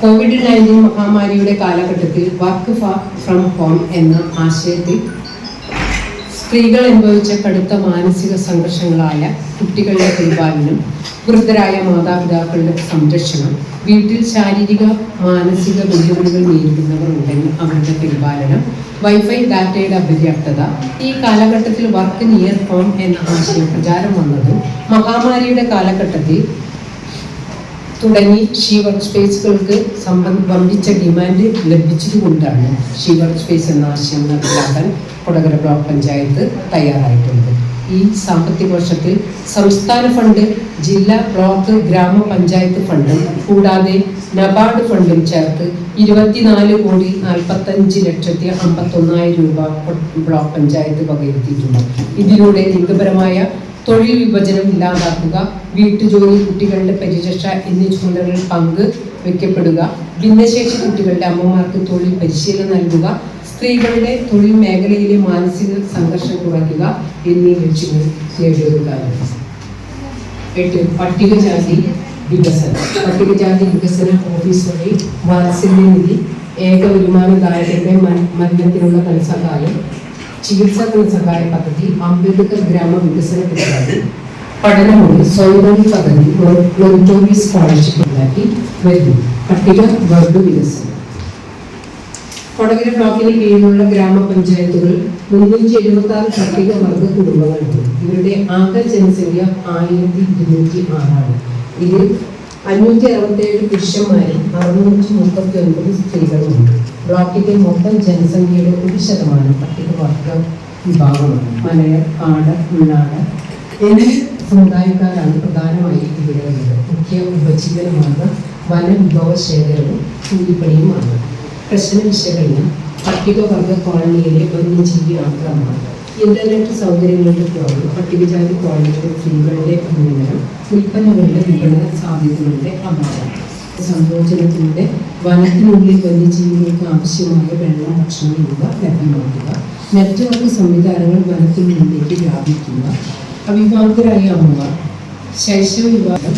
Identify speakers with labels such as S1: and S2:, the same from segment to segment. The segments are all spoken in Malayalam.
S1: കോവിഡ് നയന്റീൻ മഹാമാരിയുടെ കാലഘട്ടത്തിൽ വർക്ക് ഫ്രം ഹോം എന്ന ആശയത്തിൽ സ്ത്രീകൾ അനുഭവിച്ച കടുത്ത മാനസിക സംഘർഷങ്ങളായ കുട്ടികളുടെ പരിപാലനം വൃദ്ധരായ മാതാപിതാക്കളുടെ സംരക്ഷണം വീട്ടിൽ ശാരീരിക മാനസിക വെല്ലുവിളികൾ നേരിടുന്നവർ ഉണ്ടെങ്കിൽ അവരുടെ പരിപാലനം വൈഫൈ ഡാറ്റയുടെ അപര്യാപ്തത ഈ കാലഘട്ടത്തിൽ വർക്ക് നിയർ ഹോം എന്ന ആശയം പ്രചാരം വന്നത് മഹാമാരിയുടെ കാലഘട്ടത്തിൽ തുടങ്ങി ഷീ വർക്ക് സ്പേസുകൾക്ക് സംബന്ധ വമ്പിച്ച ഡിമാൻഡ് ലഭിച്ചതുകൊണ്ടാണ് ഷീ വർക്ക് സ്പേസ് എന്ന ആശയം നടപ്പിലാക്കാൻ കൊടകര ബ്ലോക്ക് പഞ്ചായത്ത് തയ്യാറായിട്ടുണ്ട്. ഈ സാമ്പത്തിക വർഷത്തിൽ സംസ്ഥാന ഫണ്ട് ജില്ലാ ബ്ലോക്ക് ഗ്രാമപഞ്ചായത്ത് ഫണ്ടും കൂടാതെ നബാർഡ് ഫണ്ടും ചേർത്ത് ഇരുപത്തിനാല് കോടി നാൽപ്പത്തഞ്ച് ലക്ഷത്തി അമ്പത്തൊന്നായിരം രൂപ ബ്ലോക്ക് പഞ്ചായത്ത് വകയിരുത്തിയിട്ടുണ്ട്. ഇതിലൂടെ ലിംഗപരമായ തൊഴിൽ വിഭജനം ഇല്ലാതാക്കുക വീട്ടുജോലി കുട്ടികളുടെ പരിരക്ഷ എന്നീ ചുമതലകളിൽ പങ്ക് വയ്ക്കപ്പെടുക ഭിന്നശേഷി കുട്ടികളുടെ അമ്മമാർക്ക് തൊഴിൽ പരിശീലനം നൽകുക സ്ത്രീകളുടെ തൊഴിൽ മേഖലയിലെ മാനസിക സംഘർഷം കുറയ്ക്കുക എന്നീ ലക്ഷ്യങ്ങൾ നേടിയെടുക്കാനാണ്. എട്ട് പട്ടികജാതി വികസനം. പട്ടികജാതി വികസന ഓഫീസ് വഴി വാത്സല്യ നിധി ഏക വരുമാനദായകരുടെ മര- മരണത്തിനുള്ള ധനസഹായം ചികിത്സാ ധനസഹായ പദ്ധതി അംബേദ്കർ ഗ്രാമ വികസന പരിപാടി പഠനമൊഴി സ്വയം പദ്ധതി മെറിറ്റോറി സ്കോളർഷിപ്പ് ഉണ്ടാക്കി വരുന്നു. പട്ടിക വർഗ വികസനം. കൊടകര ബ്ലോക്കിന് കീഴിലുള്ള ഗ്രാമപഞ്ചായത്തുകൾ മുന്നൂറ്റി എഴുപത്തി ആറ് പട്ടിക വർഗ കുടുംബങ്ങളുണ്ട്. ഇവരുടെ ആകെ ജനസംഖ്യ ആയിരത്തി ഇരുന്നൂറ്റി ആറാണ്. ഇതിൽ അഞ്ഞൂറ്റി അറുപത്തേഴ് പുരുഷന്മാരും അറുന്നൂറ്റി മുപ്പത്തി ഒൻപത് സ്ത്രീകളുമുണ്ട്. ബ്ലോക്കിന്റെ മൊത്തം ജനസംഖ്യയുടെ ഒരു ശതമാനം പട്ടിക വർഗ വിഭാഗമാണ്. മലയർ കാട് ഉള്ളാട് എന്നീ സമുദായക്കാരാണ് പ്രധാനമായി ഇവിടെ ഉള്ളത്. മുഖ്യ ഉപജീവനമാണ് വനവിഭവശേഖരവും കൂലിപ്പണിയുമാണ് പ്രശ്ന വിശകലനം പട്ടികവർഗ കോളനിയിലെ വന്യജീവി ആക്രമണം ഇന്റർനെറ്റ് സൗകര്യങ്ങളുടെ കുറവ് പട്ടികജാതി കോളനിയിലെ സ്ത്രീകളുടെ ഉന്നമനം ഉൽപ്പന്നങ്ങളുടെ വിപണന സാധ്യതകളുടെ അഭാവം സംയോജനത്തിലൂടെ വനത്തിനുള്ളിൽ വന്യജീവികൾക്ക് ആവശ്യമായ വെള്ളം ഭക്ഷണം എന്നിവ ലഭ്യമാക്കുക നെറ്റ്വർക്ക് സംവിധാനങ്ങൾ വനത്തിനുള്ളിലേക്ക് വ്യാപിക്കുക അവിവാഹിതരായ അമ്മമാർ ശൈശവ വിവാഹം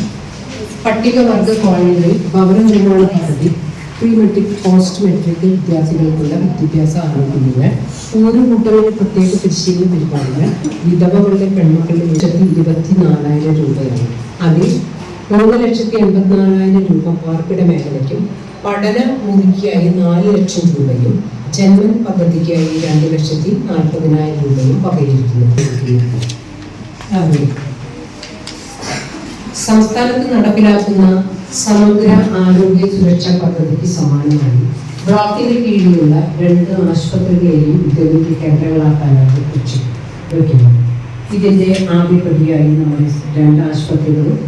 S1: പട്ടികവർഗ കോളനികളിൽ ഭവന നിർമ്മാണ പദ്ധതി പ്രീ മെട്രിക് പോസ്റ്റ് മെട്രിക് വിദ്യാർത്ഥികൾക്കുള്ള വിദ്യാഭ്യാസ ആരോഗ്യങ്ങൾ ഓരോ കുട്ടികളുടെ പ്രത്യേക പരിശീലന പരിപാടികൾ വിധവകളുടെ പെൺമക്കളുടെ ലക്ഷത്തി ഇരുപത്തി നാലായിരം രൂപയാണ്. അതിൽ മൂന്ന് ലക്ഷത്തി എൺപത്തിനാലായിരം രൂപ പാർപ്പിട മേഖലയ്ക്കും പഠന മുറിക്കായി നാല് ലക്ഷം രൂപയും ജന്മൻ പദ്ധതിക്കായി രണ്ട് ലക്ഷത്തി നാൽപ്പതിനായിരം രൂപയും അതെ സംസ്ഥാനത്ത് നടപ്പിലാക്കുന്ന സമഗ്ര ആരോഗ്യ സുരക്ഷാ പദ്ധതിക്ക് സമാനമായി ബ്ലോക്കിന് കീഴിലുള്ള രണ്ട് ആശുപത്രികളെയും ഇതൊരു കേന്ദ്രങ്ങളാക്കാനാണ് ലക്ഷ്യം വയ്ക്കുന്നത്. ഇതിന്റെ പ്രതിയായി നമ്മുടെ രണ്ട് ആശുപത്രികളും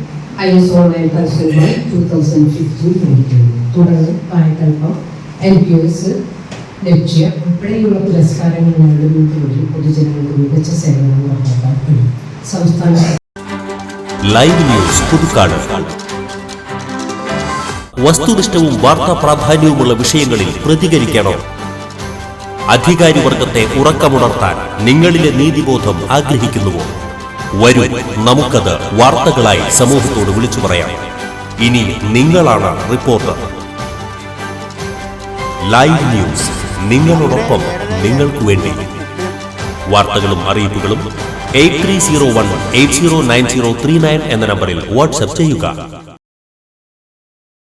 S1: I S O nine thousand two thousand fifteen ലഭിക്കുന്നു തുടർന്ന് കായകൽപ്പം എൽ പി എസ് ലക്ഷ്യ ഉൾപ്പെടെയുള്ള പുരസ്കാരങ്ങൾ നേടുന്നതിലൂടെ പൊതുജനങ്ങൾക്ക് മികച്ച സേവനങ്ങൾ നടത്താൻ കഴിയും. സംസ്ഥാന
S2: ലൈവ് ന്യൂസ് പുതുക്കാട്. വസ്തുനിഷ്ഠവും വാർത്താ പ്രാധാന്യവുമുള്ള വിഷയങ്ങളിൽ പ്രതികരിക്കണം. അധികാരിവർഗത്തെ ഉറക്കമുണർത്താൻ നിങ്ങളിലെ നീതിബോധം ആഗ്രഹിക്കുന്നുവോ? വരൂ നമുക്കത് വാർത്തകളായി സമൂഹത്തോട് വിളിച്ചു പറയാം. ഇനി നിങ്ങളാണ് റിപ്പോർട്ടർ. ലൈവ് ന്യൂസ് നിങ്ങളോടൊപ്പം നിങ്ങൾക്ക് വേണ്ടി. വാർത്തകളും അറിയിപ്പുകളും eight three zero one eight zero nine zero three nine എന്ന നമ്പറിൽ വാട്സ്ആപ്പ് ചെയ്യുക.